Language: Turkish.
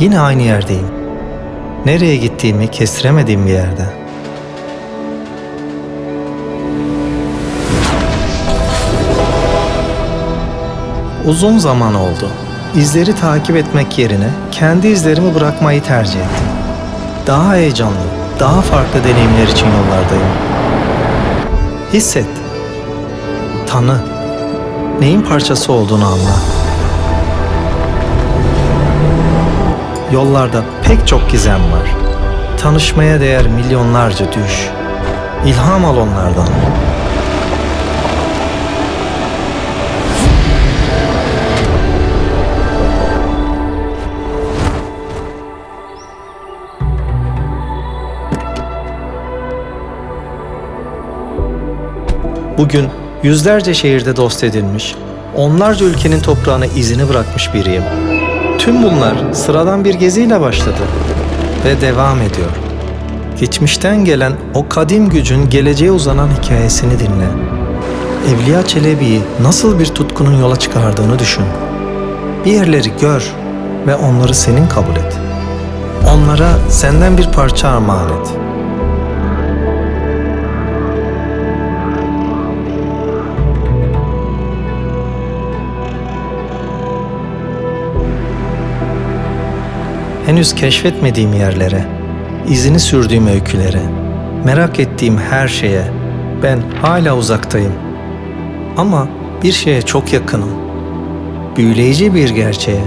Yine aynı yerdeyim. Nereye gittiğimi kestiremediğim bir yerde. Uzun zaman oldu. İzleri takip etmek yerine kendi izlerimi bırakmayı tercih ettim. Daha heyecanlı, daha farklı deneyimler için yollardayım. Hisset. Tanı. Neyin parçası olduğunu anla. Yollarda pek çok gizem var. Tanışmaya değer milyonlarca düş. İlham al onlardan. Bugün yüzlerce şehirde dost edilmiş, onlarca ülkenin toprağına izini bırakmış biriyim. Tüm bunlar sıradan bir geziyle başladı ve devam ediyor. Geçmişten gelen o kadim gücün geleceğe uzanan hikayesini dinle. Evliya Çelebi'yi nasıl bir tutkunun yola çıkardığını düşün. Bir yerleri gör ve onları senin kabul et. Onlara senden bir parça armağan et. Henüz keşfetmediğim yerlere, izini sürdüğüm öykülere, merak ettiğim her şeye ben hala uzaktayım. Ama bir şeye çok yakınım. Büyüleyici bir gerçeğe.